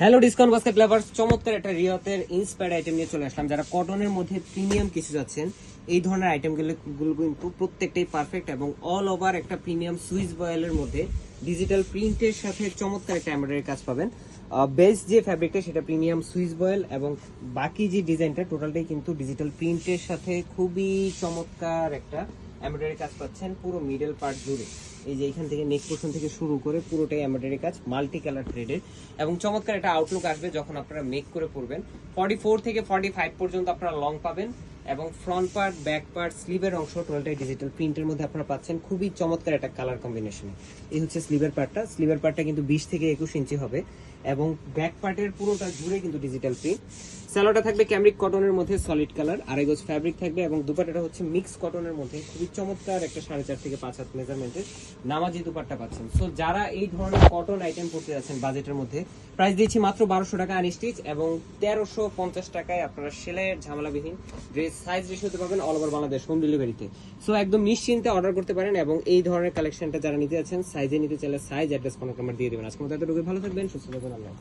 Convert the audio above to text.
Hello discount basket lovers চমৎকার একটা রিয়তের inspired item নিয়ে চলে আসলাম। যারা কটনের মধ্যে প্রিমিয়াম কিছু যাচ্ছেন, এই ধরনের আইটেমগুলো কিন্তু প্রত্যেকটাই পারফেক্ট এবং অল ওভার একটা প্রিমিয়াম সুইস বয়েলের মধ্যে ডিজিটাল প্রিন্টের সাথে চমৎকার একটা এমব্রয়ডারি কাজ পাবেন। বেস্ট যে ফ্যাব্রিকটা সেটা প্রিমিয়াম সুইস বয়েল এবং বাকি যে ডিজাইনটা টোটালটাই কিন্তু ডিজিটাল প্রিন্টের সাথে খুবই চমৎকার একটা এমব্রয়ডারি কাজ পাচ্ছেন পুরো মিডল পার্ট জুড়ে। এই যে এখান থেকে নেক পোর্শন থেকে শুরু করে পুরোটাই এমব্রয়ডারি কাজ মাল্টি কালার থ্রেডের এবং চমৎকার একটা আউটলুক আসবে যখন আপনারা মেক করে পরবেন। ফর্টি ফোর থেকে ফর্টি ফাইভ পর্যন্ত আপনারা লং পাবেন এবং ফ্রন্ট পার্ট ব্যাক পার্ট স্লিভের অংশ টোটালটাই ডিজিটাল প্রিন্টের মধ্যে আপনারা পাচ্ছেন খুবই চমৎকার একটা কালার কম্বিনেশনে এই হচ্ছে স্লিভের পার্টটা স্লিভের পার্টটা কিন্তু বিশ থেকে একুশ ইঞ্চি হবে। এবং ব্যাক পার্টের পুরোটা জুড়ে কিন্তু ডিজিটাল প্রিন্ট স্যালোটা থাকবে ক্যামরিক কটনের মধ্যে সলিড কালার আড়াই গজ ফ্যাব্রিক থাকবে এবং দুপাটাটা হচ্ছে মিক্স কটনের মধ্যে। খুবই চমৎকার একটা সাড়ে চার থেকে পাঁচ হাত মেজারমেন্টের নামাজি দুপাট্টা পাচ্ছেন। সো যারা এই ধরনের কটন আইটেম পড়তে যাচ্ছেন বাজেটের মধ্যে প্রাইস দিয়েছি মাত্র বারোশো টাকা আনস্টিচ এবং তেরোশো পঞ্চাশ টাকায় আপনারা সেলাইয়ের ঝামেলাবিহীন ড্রেস সাইজ রেশিওতে পাবেন অল ওভার বাংলাদেশ হোম ডেলিভারিতে সো একদম নিশ্চিন্তে অর্ডার করতে পারেন এবং এই ধরনের কালেকশনটা যারা নিতে যাচ্ছেন সাইজে নিতে চাইলে সাইজ অ্যাড্রেস কোনো নাম্বার দিয়ে দেবেন। আজকে মতো এতটুকু ভালো থাকবেন, সুস্থ থাকবেন, আল্লাহ।